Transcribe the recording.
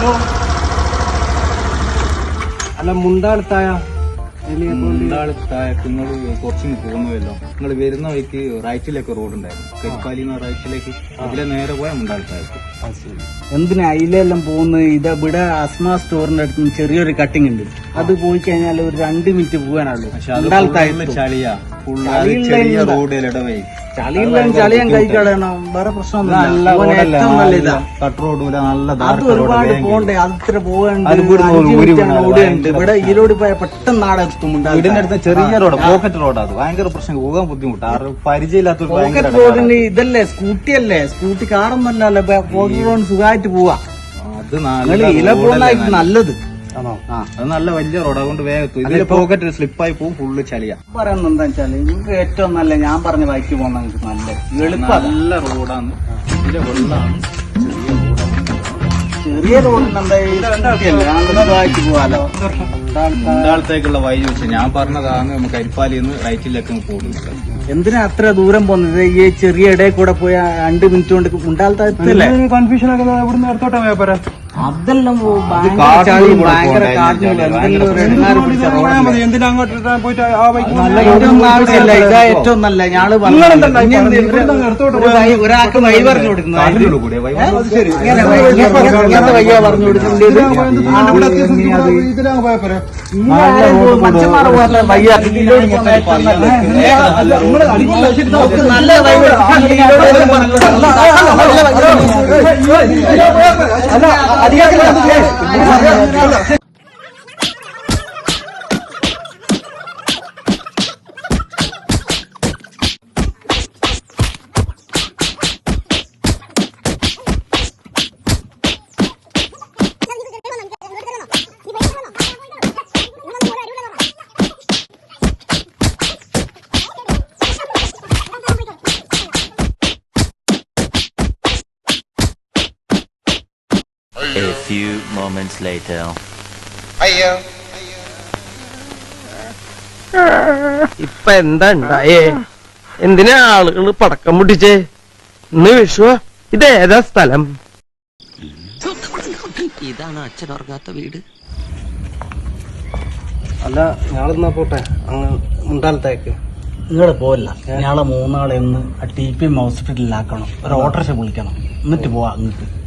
അപ്പോ അല്ല മുണ്ടാളത്തായ. മുണ്ടാളത്തായ നിങ്ങൾ കുറച്ച് പോകുന്നതല്ലോ. നിങ്ങൾ വരുന്ന വഴിക്ക് റൈറ്റിലേക്ക് റോഡ് ഉണ്ടായിരുന്നു കരിപ്പാലിന്ന് റൈറ്റിലേക്ക് അതിലെ നേരെ പോയ മുണ്ടാളത്തായക്ക്. എന്തിനാ അതിലെല്ലാം പോകുന്നത്? ഇതവിടെ അസ്മ സ്റ്റോറിന്റെ അടുത്ത് ചെറിയൊരു കട്ടിങ് ഉണ്ട്. അത് പോയി കഴിഞ്ഞാൽ ഒരു രണ്ട് മിനിറ്റ് പോകാനുള്ളൂ ചളിയില്ല ചളിയാൻ കൈ കളയണം വേറെ പ്രശ്നമൊന്നുമില്ല. കട്ട് റോഡുമില്ല നല്ല അത് ഒരുപാട് പോണ്ടേ? അത് ഇത്ര പോകണ്ട് ഓടുണ്ട് ഇവിടെ ഈരോട് പോയാൽ പെട്ടെന്ന് നാടെ എത്തുമുണ്ട് ചെറിയ റോഡ്. പോക്കറ്റ് റോഡ് അത്. ഭയങ്കര പ്രശ്നം. പോകാൻ ബുദ്ധിമുട്ടാണ് പരിചയമില്ലാത്ത പോക്കറ്റ് റോഡിന് ഇതല്ലേ? സ്കൂട്ടി അല്ലേ? സ്കൂട്ടി കാറൊന്നല്ലല്ലോ പോക്കറ്റ് റോഡ് സുഖമായിട്ട് പോവാ. അത് ഇല പോകുന്നതായിട്ട് നല്ലത്. ആണോ? ആ അത് നല്ല വലിയ റോഡ്. അതുകൊണ്ട് വേഗം എത്തും. ഇതിലെ പോക്കറ്റ് സ്ലിപ്പായി പോകും ഫുള്ള് ചളിയാ. പറയുന്നത് വെച്ചാൽ നിങ്ങൾക്ക് ഏറ്റവും നല്ല ഞാൻ പറഞ്ഞ ബൈക്ക് പോകുന്ന നിങ്ങൾക്ക് നല്ല എളുപ്പ നല്ല റോഡാണ്. ഇതിലെ വെള്ളമാണ് ചെറിയ റോഡാണ്. ചെറിയ റോഡിന് എന്താ സുഖമായിട്ട് പോവാലോ. രണ്ടാളത്തേക്കുള്ള വഴി വെച്ച് ഞാൻ പറഞ്ഞതാണ് നമുക്ക് അരിപ്പാലിന്ന് റൈറ്റിലേക്ക് പോകുന്നത് എന്തിനാ അത്ര ദൂരം പോകുന്നത്? ഈ ചെറിയ ഇടയിൽ കൂടെ പോയ രണ്ട് മിനിറ്റ് കൊണ്ട് ഉണ്ടാലത്തെ എത്തില്ലേ കൺഫ്യൂഷൻ ഒക്കെ ഇവിടുന്ന് എടുത്തോട്ടെ വ്യാപാരം അതെല്ലാം ഇതാ ഏറ്റവും നല്ല. ഞാൾ ഒരാൾക്ക് വഴി പറഞ്ഞു കൊടുക്കുന്നത്. ഇങ്ങനത്തെ വയ്യ പറഞ്ഞു കൊടുക്കുന്നത്. ഇത് A few moments later. ഇപ്പൊ എന്താ ഉണ്ടായേ? എന്തിനാ ആളുകൾ പടക്കം പൊട്ടിച്ചേ? ഇന്ന് വിഷു ഇത് ഏതാ സ്ഥലം? ഇതാണ് അച്ഛൻ ഉറങ്ങാത്ത വീട്. അല്ല ഞാളെന്നാ പോട്ടെ. അങ്ങ് മുണ്ടാലത്തേക്ക്. നിങ്ങളെ പോവല്ല. ഞങ്ങളെ മൂന്നാളെ ഒന്ന് ആ ടി പി എം ഹോസ്പിറ്റലിലാക്കണം. ഒരു ഓട്ടോറിക്ഷ വിളിക്കണം. എന്നിട്ട് പോവാ അങ്ങോട്ട്.